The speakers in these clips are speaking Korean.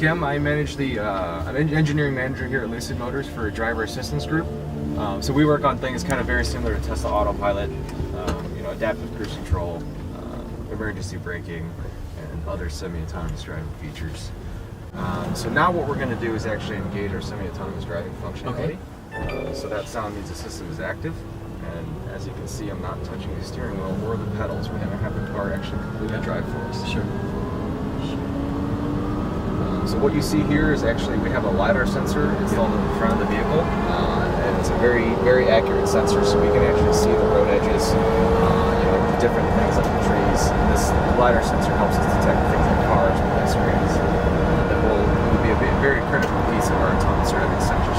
Kim, I manage the, uh, I'm an engineering manager here at Lucid Motors for Driver Assistance Group. Um, so we work on things kind of very similar to Tesla Autopilot, um, you know, adaptive cruise control, uh, emergency braking, and other semi-autonomous driving features. Um, so now what we're going to do is actually engage our semi-autonomous driving functionality. Uh, so that sound means the system is active. And as you can see, I'm not touching the steering wheel or the pedals. We're going to have the car actually completely drive for us. Sure. So what you see here is actually we have a lidar sensor installed in the front of the vehicle, uh, and it's a very very accurate sensor, so we can actually see the road edges, uh, you know, the different things like the trees. And this lidar sensor helps us detect things like cars, pedestrians. Uh, that will, will be a very critical piece of our autonomous driving sensor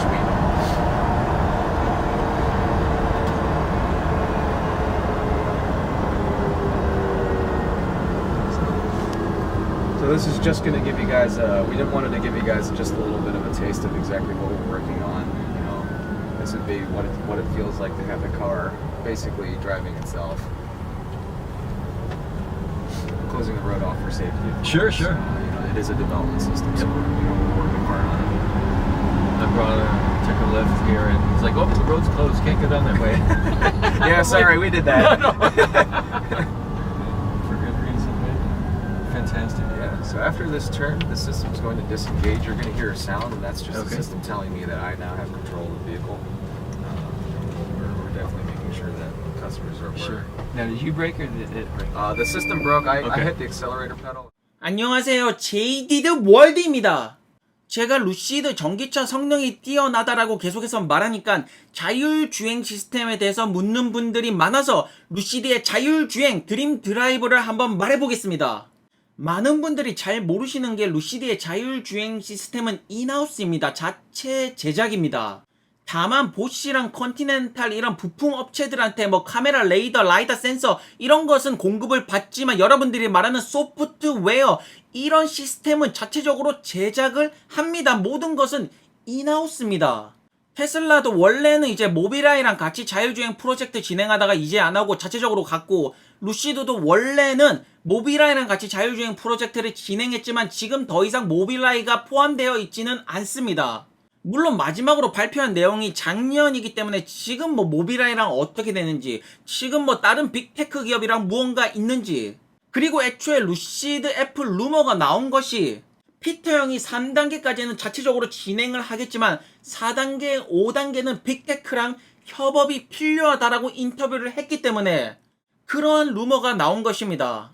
So this is just going to give you guys. Uh, we didn't wanted to give you guys just a little bit of a taste of exactly what we're working on. You know, this would be what it, what it feels like to have the car basically driving itself. Closing the road off for safety. Sure, sure. Uh, you know, it is a development system, so we're, you know, we're working hard on it. My brother took a lift here and he's like, oh, the road's closed. Can't go down that way. yeah, sorry, we did that. For good reason, man. Fantastic. So after this turn, the system's going to disengage. You're going to hear a sound, and that's just Okay. the system telling me that I now have control of the vehicle. Um, we're, we're definitely making sure that customers are aware. Sure. Now, did you break or did it break? Uh, the system broke. I, I Okay. hit the accelerator pedal. 안녕하세요. 제이디드 월드입니다. 제가 루시드 전기차 성능이 뛰어나다라고 계속해서 말하니까 자율주행 시스템에 대해서 묻는 분들이 많아서 루시드의 자율주행 드림 드라이브를 한번 말해보겠습니다. 많은 분들이 잘 모르시는 게 루시드의 자율주행 시스템은 인하우스입니다. 자체 제작입니다. 다만 보쉬랑 컨티넨탈 이런 부품 업체들한테 뭐 카메라, 레이더, 라이다 센서 이런 것은 공급을 받지만 여러분들이 말하는 소프트웨어 이런 시스템은 자체적으로 제작을 합니다. 모든 것은 인하우스입니다. 테슬라도 원래는 이제 모비라이랑 같이 자율주행 프로젝트 진행하다가 이제 안 하고 자체적으로 갔고 루시드도 원래는 모비라이랑 같이 자율주행 프로젝트를 진행했지만 지금 더 이상 모비라이가 포함되어 있지는 않습니다. 물론 마지막으로 발표한 내용이 작년이기 때문에 지금 뭐 모비라이랑 어떻게 되는지 지금 뭐 다른 빅테크 기업이랑 무언가 있는지 그리고 애초에 루시드 애플 루머가 나온 것이 피터 형이 3단계까지는 자체적으로 진행을 하겠지만 4단계, 5단계는 빅테크랑 협업이 필요하다라고 인터뷰를 했기 때문에 그러한 루머가 나온 것입니다.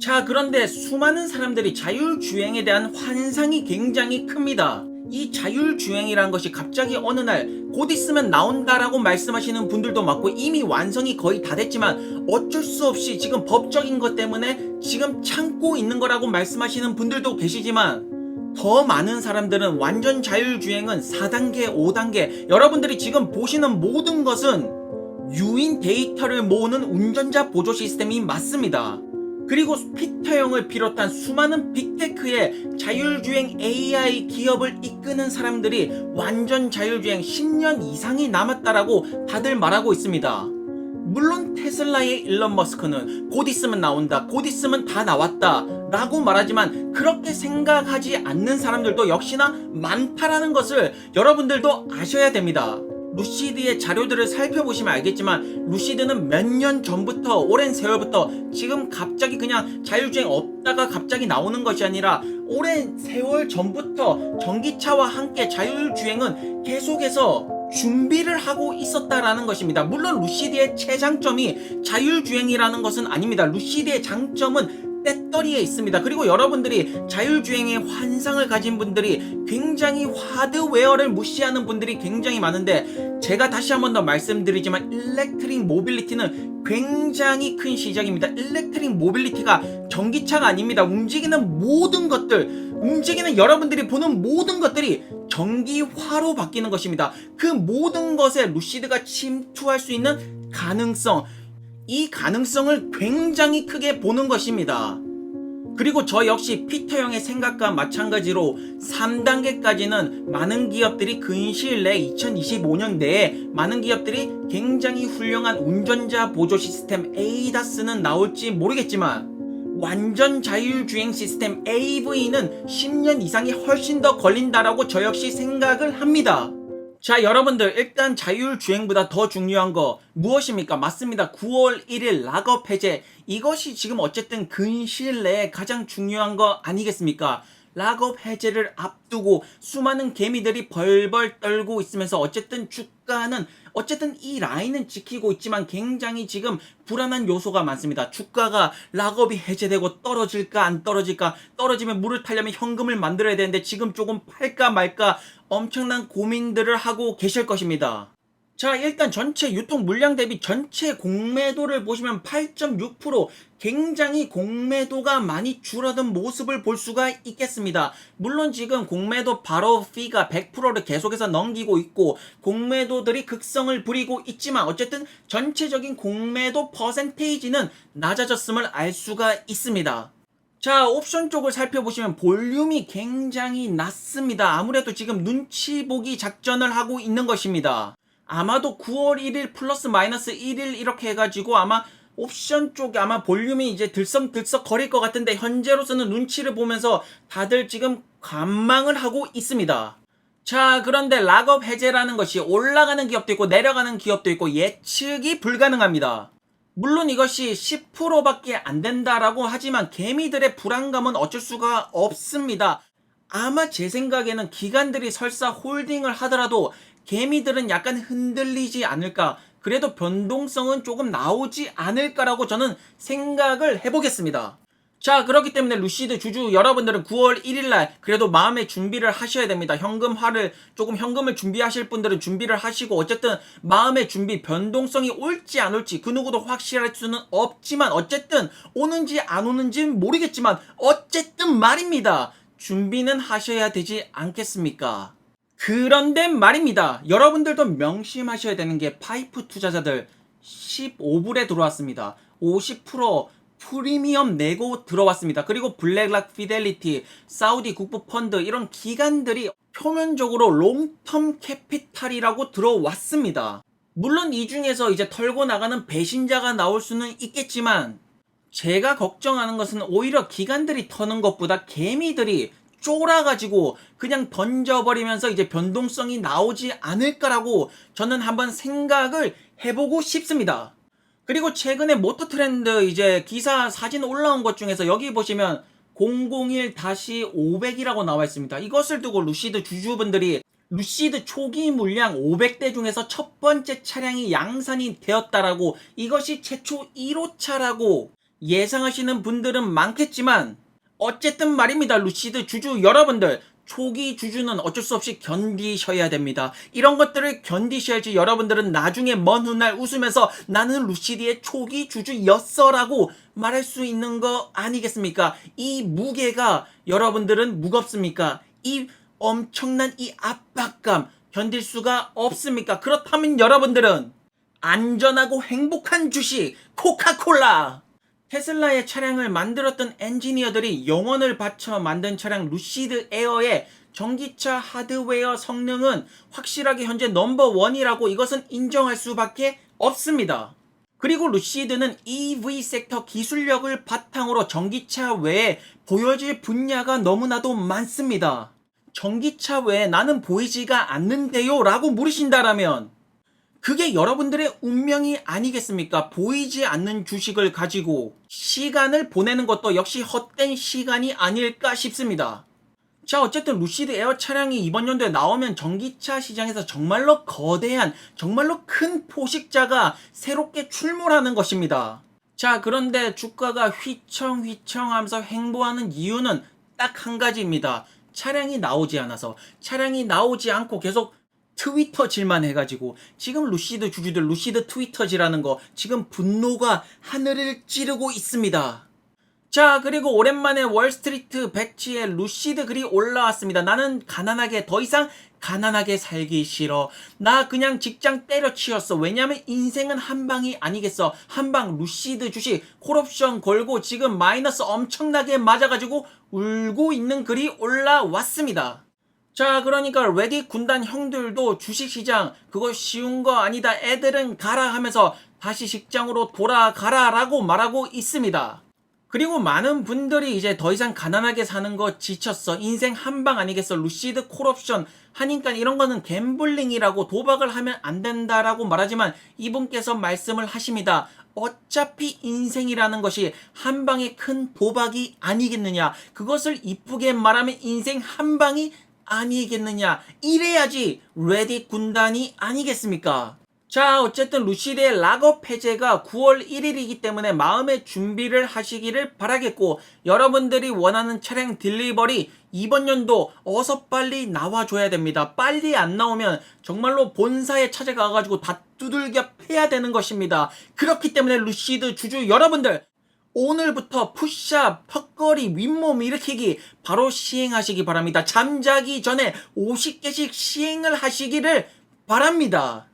자, 그런데 수많은 사람들이 자율주행에 대한 환상이 굉장히 큽니다. 이 자율주행이라는 것이 갑자기 어느 날 곧 있으면 나온다라고 말씀하시는 분들도 많고 이미 완성이 거의 다 됐지만 어쩔 수 없이 지금 법적인 것 때문에 지금 참고 있는 거라고 말씀하시는 분들도 계시지만 더 많은 사람들은 완전 자율주행은 4단계, 5단계 여러분들이 지금 보시는 모든 것은 유인 데이터를 모으는 운전자 보조 시스템이 맞습니다. 그리고 피터 형을 비롯한 수많은 빅테크의 자율주행 AI 기업을 이끄는 사람들이 완전 자율주행 10년 이상이 남았다라고 다들 말하고 있습니다. 물론 테슬라의 일론 머스크는 곧 있으면 나온다, 곧 있으면 다 나왔다 라고 말하지만 그렇게 생각하지 않는 사람들도 역시나 많다라는 것을 여러분들도 아셔야 됩니다. 루시드의 자료들을 살펴보시면 알겠지만 루시드는 몇 년 전부터 오랜 세월부터 지금 갑자기 그냥 자율주행 없다가 갑자기 나오는 것이 아니라 오랜 세월 전부터 전기차와 함께 자율주행은 계속해서 준비를 하고 있었다라는 것입니다. 물론 루시드의 최장점이 자율주행이라는 것은 아닙니다. 루시드의 장점은 배터리에 있습니다. 그리고 여러분들이 자율주행의 환상을 가진 분들이 굉장히 하드웨어를 무시하는 분들이 굉장히 많은데 제가 다시 한 번 더 말씀드리지만 일렉트릭 모빌리티는 굉장히 큰 시장입니다. 일렉트릭 모빌리티가 전기차가 아닙니다. 움직이는 모든 것들, 움직이는 여러분들이 보는 모든 것들이 전기화로 바뀌는 것입니다. 그 모든 것에 루시드가 침투할 수 있는 가능성, 이 가능성을 굉장히 크게 보는 것입니다. 그리고 저 역시 피터 형의 생각과 마찬가지로 3단계까지는 많은 기업들이 근시일 내 2025년 내에 많은 기업들이 굉장히 훌륭한 운전자 보조 시스템 ADAS는 나올지 모르겠지만 완전 자율주행 시스템 AV는 10년 이상이 훨씬 더 걸린다라고 저 역시 생각을 합니다. 자, 여러분들, 일단 자율주행보다 더 중요한 거 무엇입니까? 맞습니다. 9월 1일 락업 해제. 이것이 지금 어쨌든 근시일 내에 가장 중요한 거 아니겠습니까? 락업 해제를 앞두고 수많은 개미들이 벌벌 떨고 있으면서 어쨌든 주가는 어쨌든 이 라인은 지키고 있지만 굉장히 지금 불안한 요소가 많습니다. 주가가 락업이 해제되고 떨어질까 안 떨어질까 떨어지면 물을 타려면 현금을 만들어야 되는데 지금 조금 팔까 말까 엄청난 고민들을 하고 계실 것입니다. 자, 일단 전체 유통 물량 대비 전체 공매도를 보시면 8.6% 굉장히 공매도가 많이 줄어든 모습을 볼 수가 있겠습니다. 물론 지금 공매도 바로 피가 100%를 계속해서 넘기고 있고 공매도들이 극성을 부리고 있지만 어쨌든 전체적인 공매도 퍼센테이지는 낮아졌음을 알 수가 있습니다. 자, 옵션 쪽을 살펴보시면 볼륨이 굉장히 낮습니다. 아무래도 지금 눈치 보기 작전을 하고 있는 것입니다. 아마도 9월 1일 플러스 마이너스 1일 이렇게 해가지고 아마 옵션 쪽에 아마 볼륨이 이제 들썩들썩 거릴 것 같은데 현재로서는 눈치를 보면서 다들 지금 관망을 하고 있습니다. 자, 그런데 락업 해제라는 것이 올라가는 기업도 있고 내려가는 기업도 있고 예측이 불가능합니다. 물론 이것이 10%밖에 안 된다라고 하지만 개미들의 불안감은 어쩔 수가 없습니다. 아마 제 생각에는 기관들이 설사 홀딩을 하더라도 개미들은 약간 흔들리지 않을까. 그래도 변동성은 조금 나오지 않을까라고 저는 생각을 해보겠습니다. 자, 그렇기 때문에 루시드 주주 여러분들은 9월 1일날 그래도 마음의 준비를 하셔야 됩니다. 현금화를 조금 현금을 준비하실 분들은 준비를 하시고 어쨌든 마음의 준비 변동성이 올지 안 올지 그 누구도 확실할 수는 없지만 어쨌든 오는지 안 오는지는 모르겠지만 어쨌든 말입니다. 준비는 하셔야 되지 않겠습니까? 그런데 말입니다. 여러분들도 명심하셔야 되는 게 파이프 투자자들 15불에 들어왔습니다. 50% 프리미엄 내고 들어왔습니다. 그리고 블랙락 피델리티, 사우디 국부 펀드 이런 기관들이 표면적으로 롱텀 캐피탈이라고 들어왔습니다. 물론 이 중에서 이제 털고 나가는 배신자가 나올 수는 있겠지만 제가 걱정하는 것은 오히려 기관들이 터는 것보다 개미들이 쫄아가지고 그냥 던져버리면서 이제 변동성이 나오지 않을까라고 저는 한번 생각을 해보고 싶습니다. 그리고 최근에 모터 트렌드 이제 기사 사진 올라온 것 중에서 여기 보시면 001-500이라고 나와 있습니다. 이것을 두고 루시드 주주분들이 루시드 초기 물량 500대 중에서 첫 번째 차량이 양산이 되었다라고 이것이 최초 1호차라고 예상하시는 분들은 많겠지만 어쨌든 말입니다. 루시드 주주 여러분들 초기 주주는 어쩔 수 없이 견디셔야 됩니다. 이런 것들을 견디셔야지 여러분들은 나중에 먼 훗날 웃으면서 나는 루시드의 초기 주주였어라고 말할 수 있는 거 아니겠습니까? 이 무게가 여러분들은 무겁습니까? 이 엄청난 이 압박감 견딜 수가 없습니까? 그렇다면 여러분들은 안전하고 행복한 주식 코카콜라 테슬라의 차량을 만들었던 엔지니어들이 영혼을 바쳐 만든 차량 루시드 에어의 전기차 하드웨어 성능은 확실하게 현재 넘버원이라고 이것은 인정할 수밖에 없습니다. 그리고 루시드는 EV 섹터 기술력을 바탕으로 전기차 외에 보여질 분야가 너무나도 많습니다. 전기차 외에 나는 보이지가 않는데요 라고 물으신다라면 그게 여러분들의 운명이 아니겠습니까? 보이지 않는 주식을 가지고 시간을 보내는 것도 역시 헛된 시간이 아닐까 싶습니다. 자, 어쨌든 루시드 에어 차량이 이번 연도에 나오면 전기차 시장에서 정말로 거대한, 정말로 큰 포식자가 새롭게 출몰하는 것입니다. 자, 그런데 주가가 휘청휘청 하면서 횡보하는 이유는 딱 한 가지입니다. 차량이 나오지 않아서, 차량이 나오지 않고 계속 트위터질만 해가지고 지금 루시드 주주들 루시드 트위터질하는 거 지금 분노가 하늘을 찌르고 있습니다. 자 그리고 오랜만에 월스트리트 백지에 루시드 글이 올라왔습니다. 나는 가난하게 더 이상 가난하게 살기 싫어. 나 그냥 직장 때려치웠어. 왜냐면 인생은 한 방이 아니겠어. 한 방 루시드 주식 콜옵션 걸고 지금 마이너스 엄청나게 맞아가지고 울고 있는 글이 올라왔습니다. 자, 그러니까 레디 군단 형들도 주식시장 그거 쉬운 거 아니다. 애들은 가라 하면서 다시 직장으로 돌아가라라고 말하고 있습니다. 그리고 많은 분들이 이제 더 이상 가난하게 사는 거 지쳤어. 인생 한방 아니겠어. 루시드 콜옵션 하니까 이런 거는 갬블링이라고 도박을 하면 안 된다라고 말하지만 이분께서 말씀을 하십니다. 어차피 인생이라는 것이 한 방의 큰 도박이 아니겠느냐. 그것을 이쁘게 말하면 인생 한 방이 아니겠느냐. 이래야지 레디 군단이 아니겠습니까? 자, 어쨌든 루시드의 락업 해제가 9월 1일이기 때문에 마음의 준비를 하시기를 바라겠고, 여러분들이 원하는 차량 딜리버리 이번 연도 어서 빨리 나와줘야 됩니다. 빨리 안 나오면 정말로 본사에 찾아가가지고 다 두들겨 패야 되는 것입니다. 그렇기 때문에 루시드 주주 여러분들, 오늘부터 푸시업, 턱걸이, 윗몸 일으키기 바로 시행하시기 바랍니다. 잠자기 전에 50개씩 시행을 하시기를 바랍니다.